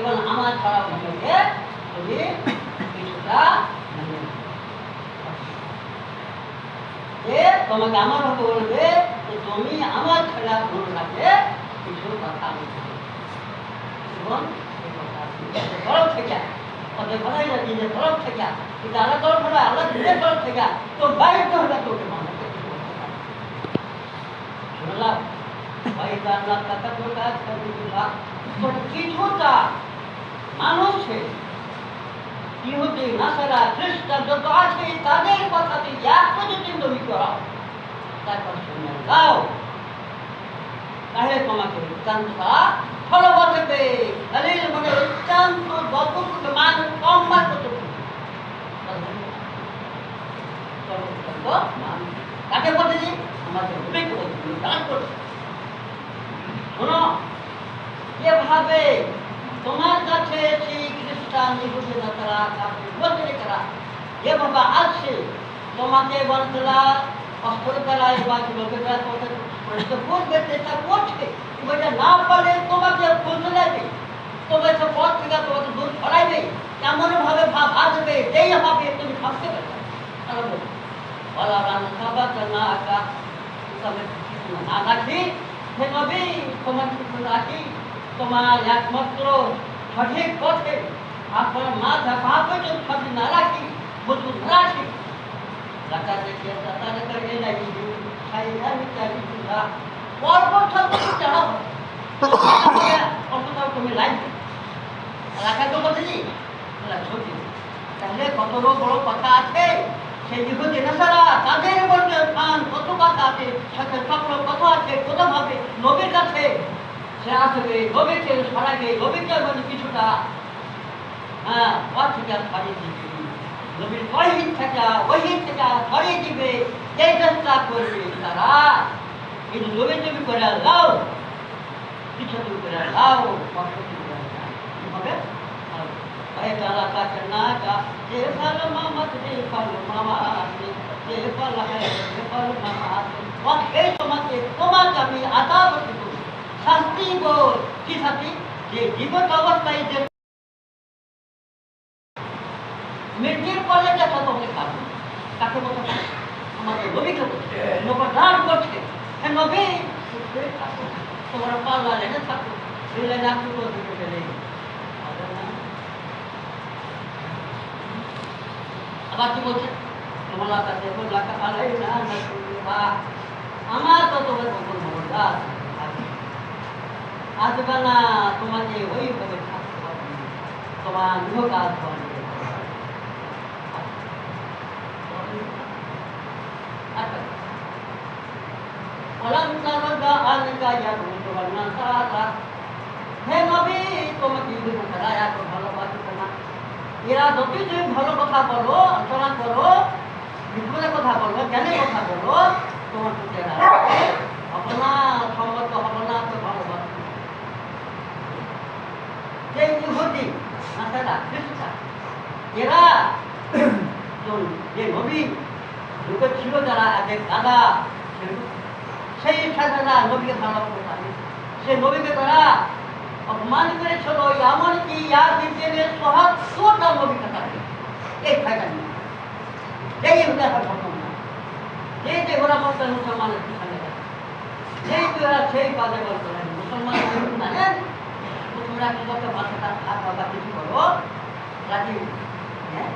এবং আমার ছাড়া অন্যকে তুমি কিছুটা মানে তোমাকে আমার হবে বলবে যে তুমি আমার ছাড়া অন্যটাকে কিছু কথা বলবে। এবং তরফ থেকে ওদের ভালোই না নিজের তরফ থেকে কিন্তু আল্লাহ তরফ হলে আল্লাহ নিজের তরফ থেকে তো বাইরে হলে তোকে মানুষকে কিছু শুনলাম, ভাই আল্লাহ কথা কিছুটা মানুষে ইহুদি, নাসারা, খ্রিস্টান, যত আছে, তাদের কথাতে একটু যদি নবী করা। তারপর শুনে দাও তাহলে তোমাকে অত্যন্ত ফলবত হবে তাহলে মানে যতটুকু কম বার করতে কাকে বলতেছি দান শোনো এভাবে তোমার কাছে সেই খ্রিস্টান ইহুদি নাসারা কাফির মুশরিকরা এভাবে আসছে। তোমাকে বলতলা অস্ত্র করায় বা লোকেরা প্রশ্ন করবে চেষ্টা করছে। তুমি এটা না পারলে তোমাকে খুঁজে তোমার সে পথ থেকে তোমাকে দূর ছড়াইবে এমন ভাবে ভাব আসবে যেই ভাবে তুমি ভাবতে পারবে। তারা বলা রান্না না আঁকা না রাখি। হে নবী, তোমার কিছু রাখি। তোমার একমাত্র সঠিক পথে আপনার মাথা পা পর্যন্ত সঠিক না রাখি মজুর না রাখি রাখা দেখে তারা করে খাই আমি চাই না, পরপর সব কিছু হবে অতটাও তাহলে কত বড় কথা আছে, সেই ইহুদি নাসারা তাদের মধ্যে খান কত কথা আছে, সাথে সকল কথা আছে কোথাভাবে নবীর কাছে। কিছুটা। হ্যাঁ থেকে ছড়িয়ে দিবে নবীর কিন্তু করে লাও কিছু তুমি কাছে না ভালো মামা যে ভালো মামা তোমাকে আমি আদাব দিব শাস্তি কি শাস্তি যে জীবন অবস্থায় যে মৃত্যুর পরে যে তোমাকে কাটবে কাকে বলতে? আমাদের নবীকে বলছে নবর দান করছে হ্যাঁ নবী তোমরা পাল্লা রেখে থাকো দিলে না কি করতে পেলে আবার কি বলছে তোমরা কাছে বললা কালাই না না আমার তো তোমার কখন খবরদার আসবে না তোমাকে ওইভাবে থাকতে হবে তোমার গৃহ কাজ করবে ولم ترد عنك يهود والنصارى হে নবী তোমাকে ইহুদি নাসারা এত ভালোবাসবে না এরা যতই তুমি ভালো কথা বলো আলোচনা করো বিপদে কথা বলো জ্ঞানে কথা বলো তোমার প্রতি এরা হবে না সম্মত হবে যে ইহুদি নাসারা খ্রিস্টান এরা তো- যে নবী যুগে ছিল যারা এদের দাদা সেই সাধারা নবীকে ভালোবাসতে পারে সে নবীকে তারা অপমান করেছিল এমনকি ইয়ার দিনের সহাত্তরটা নবীকে থাকে এই ফায়দা নেই এই উদাহ ঘটনা যে যে ওরা বলতেন মুসলমানের পিছনে যেই তোরা সেই কাজে বলতেন মুসলমান জানেন তোমরা কি করতে ভাষাটা খাত বাবা কিছু করো? রাজি হ্যাঁ?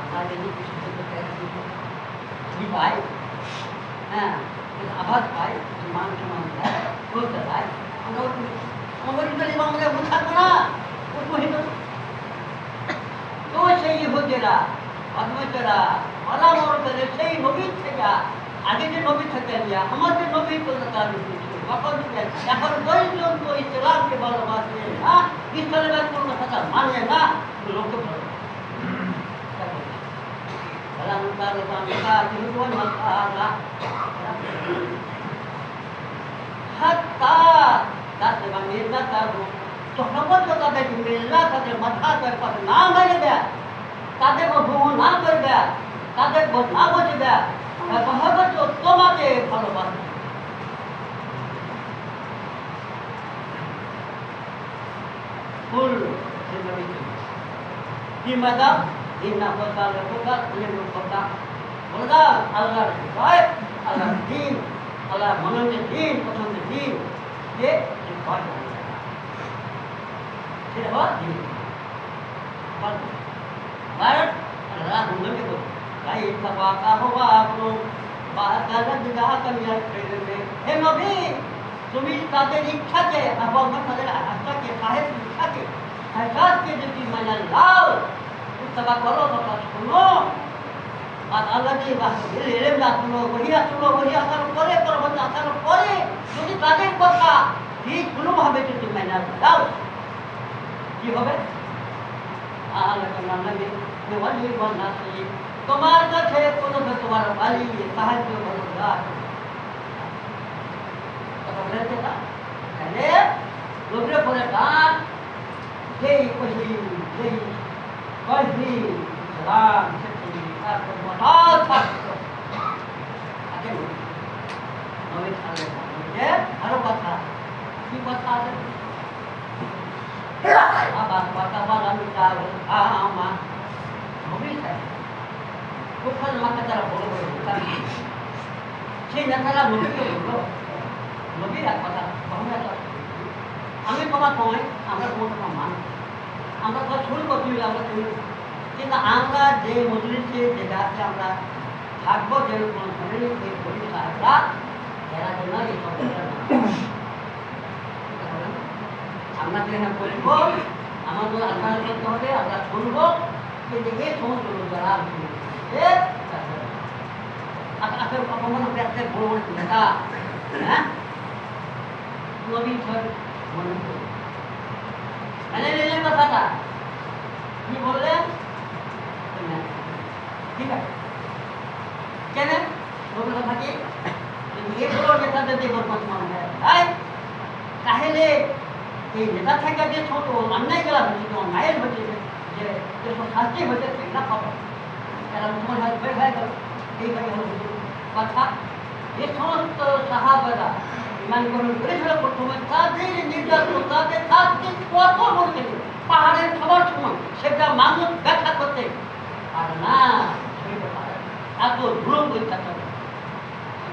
আমরা যদি কিছু কি পাই হ্যাঁ আভাস পাই মান সম্মান দেয় বলতে পাই আমরা আমাদের কিন্তু আমাদের ভুল থাকব না। তো সেই ইহুদিরা অদ্বৈতরা অলামরদের সেই নবীর থেকে আগে যে নবী থেকে নিয়ে, আমাদের নবী করতে তার এখন দৈনন্দিন ইসলামকে ভালোবাসে না ইসলামের কোনো কথা মানে না, লোকে তখন তো তাদের মাথা কথা না মানবে তাদের না করবে তোমাকে ভালোবাসবে full significance. Di mata inna kota rabbuka lil kota. Maka Allah Baik, Allah Din, Allah Mengenai Din, Mengenai Din. Dia important. Tidak apa? Din. Bharat रात होने को भाई इतना वाका हो वाक लो बाहर का लग जा कम यार ट्रेन में हे नबी তুমি তাদের ইচ্ছাকে এবং তাদের আশাকে সাহেব ইচ্ছাকে সাহেবকে যদি মানে লাও ইত্তেবা করো তথা শোনো আর আল্লাহ বাস এলেম না শুনো বহিয়া শুনো বহিয়া, আসার পরে, পরবর্তী আসার পরে যদি তাদের কথা ঠিক কোনোভাবে যদি মেনে দাও, কি হবে? তোমার কাছে কোনো তোমার বালি, সাহায্য করবার লোকের পরে গান যেই কহি যেই কহি রাম সেটি তারপর মতাল থাকতো আরও কথা কি কথা আছে আবার কথা বলা মিটাল আমা নবী সাহেব কোথায় মাকে তারা বড় বড় দোকান সেই নেতারা নবীকে বলল নবীর এক কথা কখনো আমি তোমার সময় আমরা তোমার তোমার মান আমরা তো শুনব তুমি আমরা শুনব কিন্তু আমরা যে মজুরিতে যে গাছে আমরা থাকব যে কোনো ধরনের এই গরিব সাহেবরা এরা যেন এই আমরা যেখানে বলব আমাদের আন্দাজ করতে হবে আমরা শুনব কিন্তু এই সমস্ত লোক যারা আপনার অপমান ব্যক্তির বড় বড় নেতা হ্যাঁ নবীন স্যার মনে করুন মেনে নিলেন কথাটা কি বললেন ঠিক আছে কেন নবীর কথা কি এগুলো নেতাদের যে বরকত মনে হয় তাই তাহলে এই নেতা থেকে যে ছোট অন্যায় গেলা হচ্ছে, যে অন্যায়ের হচ্ছে, যে যেসব শাস্তি হচ্ছে, সেটা পাবো এরা মুসলমান হয়ে হয়ে হয়ে গেল। এইভাবে হলো কথা। যে সমস্ত সাহাবারা ইমান গ্রহণ করেছিল, প্রথমে তাদের নির্যাতন, তাদের তাদের কত বলতে পাহাড়ের সবার সময় সেটা মানুষ ব্যাখ্যা করতে আর না এত ভুল পরীক্ষা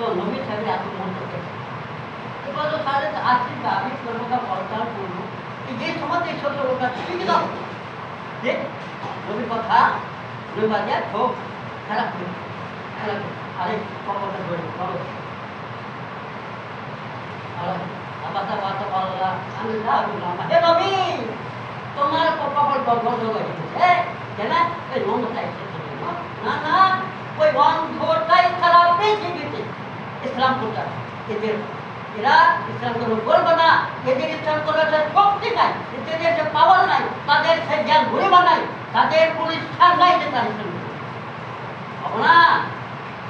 বন্ধ হলো তো নবী সাহেব এত মন করতে এবার তো তাদের আজকে আমি সর্বদা পড়াশোনা করব যে সমাজে এই ছোট লোকটা ঠিক দাও? যে নবীর কথা নবী বাজে হোক খারাপ করে। খারাপ আরে কর্মটা ধরে বলো আবাদা বাতা বলা আমি না বললাম। হে নবী, তোমার কপাল গর্ব হয়েছে কেন? এই এসেছে না না, ওই অন্ধটাই খারাপ গেছে। ইসলাম করতে এদের। এরা ইসলাম ধর্ম করবে না, এদের ইসলাম করার শক্তি নাই, এদের যে পাওয়ার নাই, তাদের সে জ্ঞান ঘুরিবা নাই তাদের কোনো ইচ্ছা নাই যে তার ইসলাম না।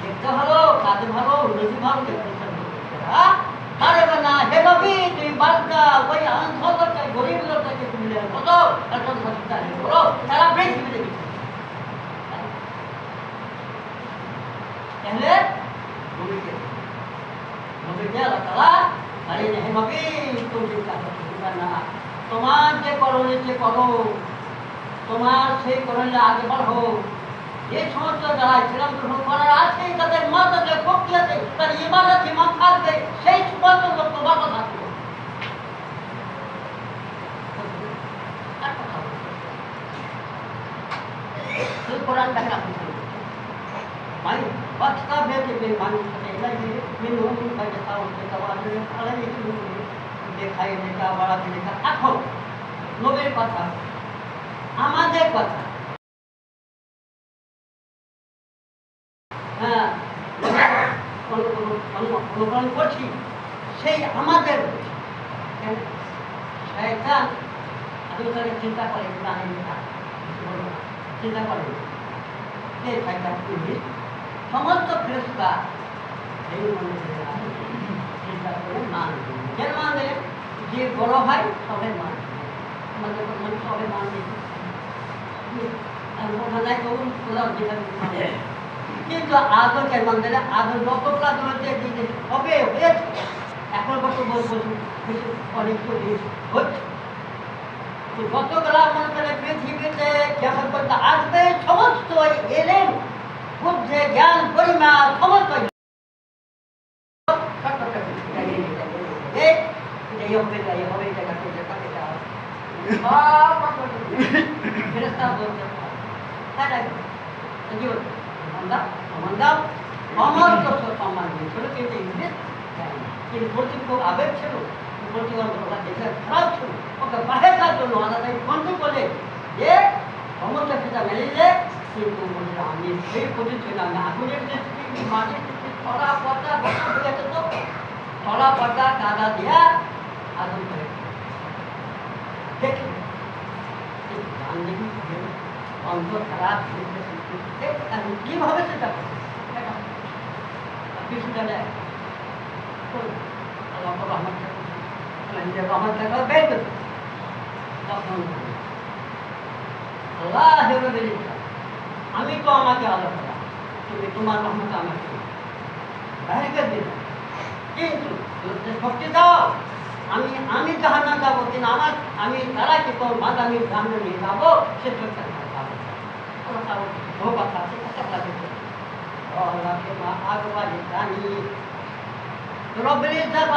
দেখতে ভালো, কাজে ভালো উন্নতি ভালো, দেখতে ইসলাম পারবে না, হে নবী, তুমি বালকা ওই অন্ধকার গরিব লোকটাকে তুমি কত করো তারা তাহলে নবীকে নবীকে আল্লাহ তালা আরে হে নবী তুমি না তোমার যে করণে সে করো। তোমার সেই করণে আগে বাড়ো যে সমস্ত যারা ইসলাম গ্রহণ করার আছে, তাদের মত আছে ভক্তি আছে, তার ইমান আছে ইমান থাকবে, সেই সমস্ত লোক তোমার কথা থাকবে কোরআন দেখা Mai basta bete be man ila ye min দেখাই দেখা বড়া দেখা এখন নবীর কথা, আমাদের কথা। হ্যাঁ অনুকরণ করছি, সেই আমাদের চিন্তা করে না। চিন্তা করে। কে সমস্ত ফেরস্তা চিন্তা করে মান দিলেন। কে মান দিলেন যে বড় হয় সবাই মান। আমাদের প্রধান সবাই মান কিন্তু আদর কে মান দিলে আদর যতগুলা ধরেছে যে হবে হয়েছে, এখন বর্তমান বলছি অনেক হচ্ছে। যতগুলা মনে পৃথিবীতে কেমন করতে আসবে সমস্ত এলেন। বুদ্ধে জ্ঞান পরিমা সমস্ত आमा परस्तो बोल्छ। حدا गर्नु। बन्द बन्द। बन्द। आमाको सोफामा बस्छ। छोरी केटी हिँडे। किन मूर्तिको आदर छौ? मूर्तिलाई धोका खेर फाल्छौ। अब बाहेक त न होला नि कसकोले? ए! हाम्रो शक्ति त मिलिले छिन्दो रामिस। फेरि पर्दा दुईटा त्यो के? खोला আমি সেই পজিশন আমি আগুনের যে স্থিতি মাটির স্থিতি ছড়া পর্দা বসা হয়ে গেছে তো ছড়া পর্দা কাদা দিয়া আগুন করে দেখি গান দেখি অন্তর খারাপ আমি কীভাবে সেটা করবো এটা কিছু জানে আল্লাহ রহমান নিজের রহমান থাকা বের করতে তখন আল্লাহ হেবে আমি তো আমাকে আল্লাহ করা তুমি তোমার রহমত আমাকে বাইরে করে দিলাম কিন্তু যদি শক্তি দাও আমি আমি জাহান্নাম যাব, কিন্তু আমার, আমি তারা কি তোর মাঝ আমি জাহান্ন নিয়ে যাব, সে শক্তি আমার যাব কোনো কারণ ও কথা আছে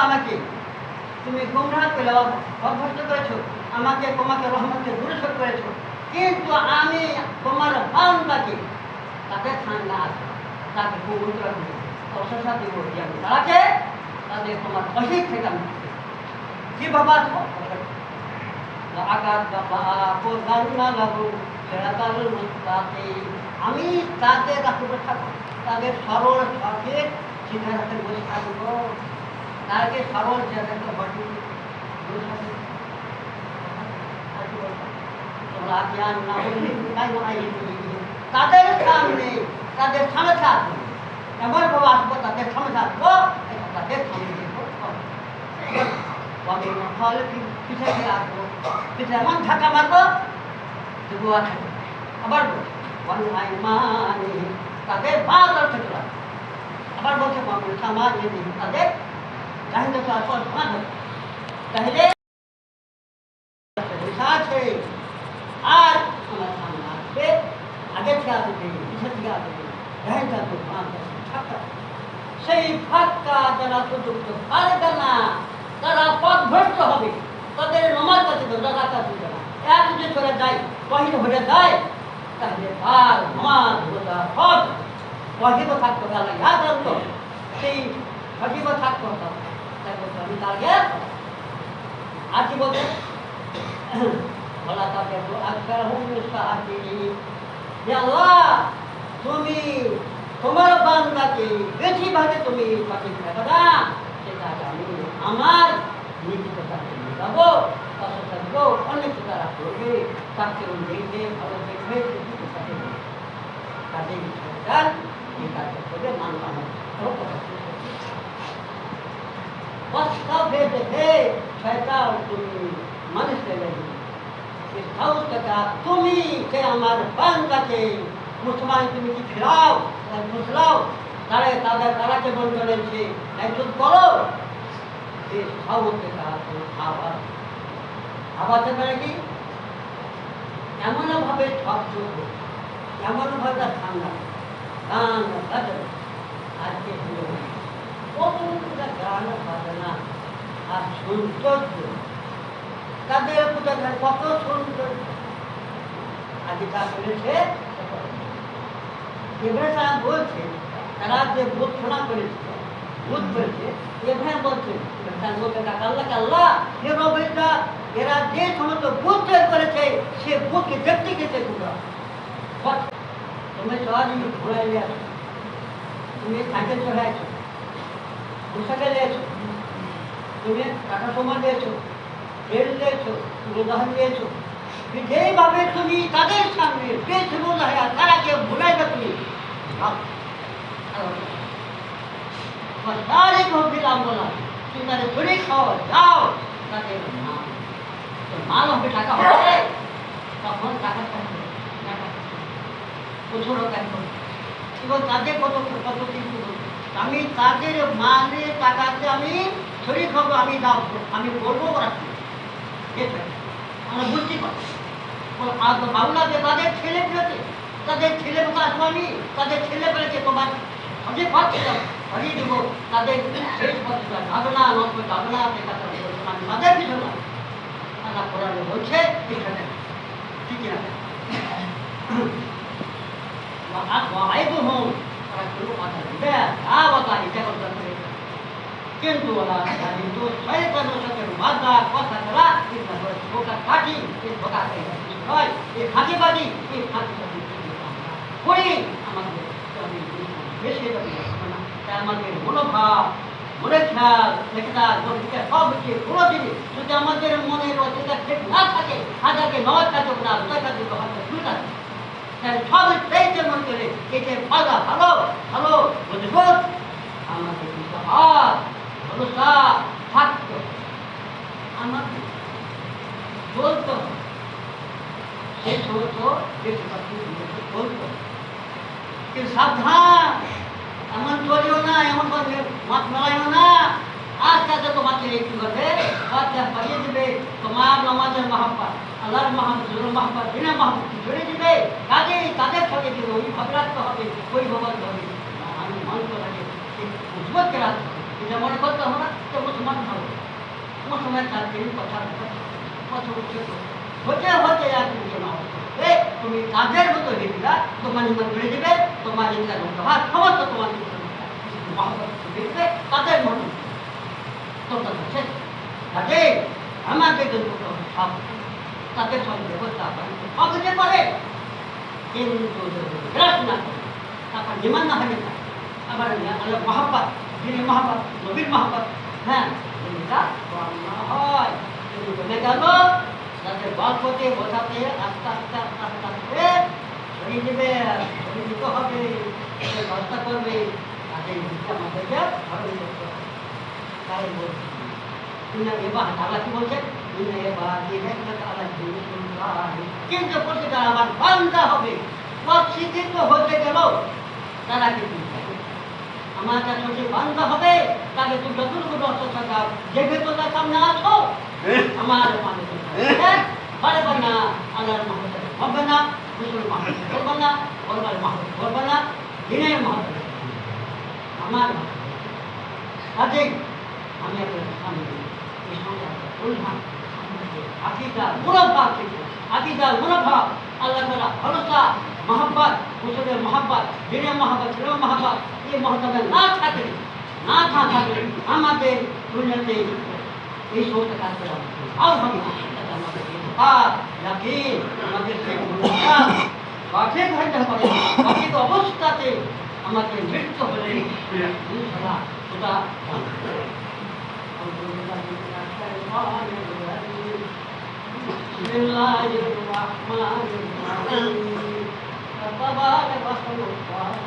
আমাকে, তুমি গুমরাহ করে অভ্যস্ত করেছ, আমাকে, তোমাকে রহমতকে দূরস্ব করেছ। কিন্তু আমি তোমার বান্দাকে তাকে ঠান্ডা আছে তাকে পবিত্র প্রশংসা দিব যে আমি। তারাকে, তাদের তোমার অহিত থেকে আমি কি বাবা আকাশ বাবা গান্না লাগু সেরাকাল মুস্তাতে আমি তাদের রাখব থাকব তাদের সরল সঠিক শিখা রাখতে বসে থাকব তাকে সরল জায়গাতে বসে বসে থাকব তোমরা জ্ঞান না বললে তাই না এই তাদের সামনে তাদের সামনে থাকব এমন ভাবে আসব তাদের সামনে থাকব তাদের সামনে দেখব আমি ফল পিছিয়ে ফিরে আসব পিছিয়ে এমন ধাক্কা মারবো যে গোয়া থাকবে আবার বলব মানে তাদের বাদ অর্থ চলে আসবে। আবার বলছে মামুল সামাজ যদি তাদের চাহিদা তো আসল সমাজ হবে তাহলে পয়সা আছে আর আমার সামনে আসবে আগে থেকে আসবে পিছনে থেকে আসবে চাহিদা তো সমাজ আছে ফাঁকা সেই ফাঁকা যারা সুযুক্ত পারবে না তারা পথভ্রষ্ট হবে তাদের নমাজ কাছে তো রাখা এক যদি চলে যায়, বাহির হয়ে যায়, তাহলে আর নমাজ রোজা সব সজীব থাকতে হবে ইয়াদ রাখতো সেই সজীব থাকতে হতো তাই বলতে আমি তাকে আর কি বলতে বলা তাকে আজকাল হুম সাহায্যে যে আল্লাহ, তুমি তোমার বান্দাকে বেশিরভাগে তুমি দেবে না সেটা আমি আমার নীতিতে তাকে নিয়ে যাব। তাকে থাকব অনেক তারা করবে তাকে দেখবে ভালো দেখবে কিন্তু তাকে দেখবে। কাজে সরকার এই কাজটা করবে মানুষ আমার ভালো কথা শুনবে। বস্তা ভেদ হে শয়তান তুমি মানুষ পেলে তুমি সে আমার বান্দাকে মুসলমান তুমি কি ফেরাও ফুসলাও তারে তাদের তারাকে বল করেছে একজন করো সে সাহসে তারা আবার আবার মানে কি? এমনভাবে শব্দ এমনভাবে ঠান্ডা গান বাজন আজকে কতটা গান বাজনা আর সৌন্দর্য, তাদের পূজা কত সৌন্দর্য। আজকে তা বলেছে ইব্রাহিম বলছে, তারা যে ভূত শোনা করেছে, ভূত করেছে ইব্রাহিম বলছে আল্লাহ আল্লাহ হে রবিটা এরা যে সমস্ত ভূত তৈরি করেছে, সে ভূতকে দেখতে তোমরা বাট তুমি সহজে ঘোরাই নিয়ে আসো তুমি সাইকেল চলে আছো পোশাকে নিয়েছো তুমি ট্রেন নিয়েছো উড়োজাহাজ নিয়েছো যে যেভাবে তুমি তাদের সামনে পেয়েছে বলে হয় তারাকে ভুলাইবে তুমি। আর তারে দিলাম বলা তুমি তাদের খাও যাও, তাদের মাল হবে টাকা হবে তাদের কিছু আমি তাদের মানে টাকাতে আমি শরীর খাব আমি দাও আমি করব আমরা বুঝতে পারি আর তাদের ছেলে পেয়েছে তাদের ছেলে স্বামী তাদের ছেলে পেয়েছে তোমার আমি পাচ্ছি হারিয়ে দেবো তাদের শেষ পথটা যাবে না নষ্ট যাবে না もうち回言い方聞きなさい。わあいぶもんから来る。わけで、あわたいたことだけ。けんとは、だにと、さえたのさける、まだ、わたから、いたと、そかかき、いたかけ、はい、かけばき、いたかけ、これ、あまり、メッセージだけ、たまに、ものか、মনে খেয়াল লেখা গল্পিকা সব কিছু কোনো জিনিস যদি আমাদের মনের অধিকার ঠিক না থাকে হাজারকে নয় কাজ না দুই কাজ হাতে শুরু তাই সব চাইতে মন করে এতে ভালো ভালো ভালো মজবুত আমাদের বিশ্বাস ভরসা থাকতো আমাকে বলতো শেষ হতো শেষ বলতো কিন্তু সাবধান এমন চলিও না, এমন করবে মাছ মেলাইও না। আস্তে আস্তে তোমাকে একটু করবে আস্তে পাইয়ে দেবে তোমার নামাজের মাহাব্বা আল্লাহর মাহমুদ মাহবাদ বিনা মাহমুদ ছেড়ে দিবে। কাজে তাদের সঙ্গে দিবে ওইভাবে রাখতে হবে ওইভাবে হবে। আমি মানুষটাকে মজবুত করে রাখতে হবে। এটা মনে করতে হবে না তো মুসলমান হবে। মুসলমান তার কথা কথা হচ্ছে হতে আর কিছু না হবে। তুমি তাদের মতো হয়ে দিলা তোমার ইমান বেড়ে দিবে তোমার ইমান ব্যবহার সমস্ত তোমার মহাব্বত দেখবে, তাদের মনে তোমরা হচ্ছে কাজে আমাদের জন্য সব তাদের সঙ্গে ব্যবস্থা সব হতে পারে। কিন্তু বিরাট না করে, তারপর নিমান না হবে না আবার আল্লাহ মহাব্বত যিনি মহাব্বত, নবীর মহাব্বত। হ্যাঁ এটা বর্ণনা হয়। কিন্তু বলে গেল যাতে গল্পতে বোঝাতে আস্তে আস্তে আস্তে আস্তে আস্তে সরিয়ে দেবে সরিয়ে হবে ব্যবস্থা করবে তাদের আমাদেরকে ভালো করতে তাই বলছি। এবার প্রতিটা আমার হবে। তারা আমার কাছে বান্দা হবে, তাকে তুমি যতটুকু যে ভেতরটা সামনে আছো আমার মানে পারবে না আল্লাহর মহাদেব হবে না রসুল মহাদেব করবে না বলবার মহাদেব করবে না দিনের মহাদেব আমার কাজেই আমি আপনার সামনে এই সঙ্গে বললাম আকিদা মুরব্বা থেকে আকিদা মুরব্বা আল্লাহ তালা ভরসা মহাব্বত হুসুরের মহাব্বত দিনের মহাব্বত ছেলের মহাব্বত এই মহব্বতে না থাকে না থাকলে আমাদের দুনিয়াতে এই সমস্ত কাজ করা আর হবে না এটা আমাদের ইতিহাস ইয়াকিন আমাদের সেই ভূমিকা সঠিক হইতে হবে সঠিক অবস্থাতে আমাকে মৃত্যু হলে ইনশাআল্লাহ সেটা بسم الله الرحمن الرحيم تبارك اسم الخالق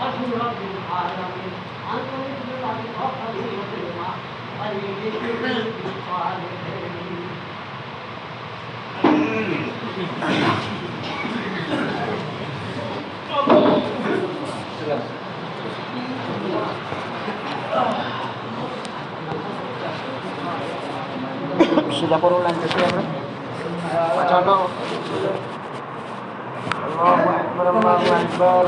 اسم رب العالمين انت مثل الله فقد وسلم وليجد الصالحين sudah korulan lanjut ya bro Allahu Akbar Allahu Akbar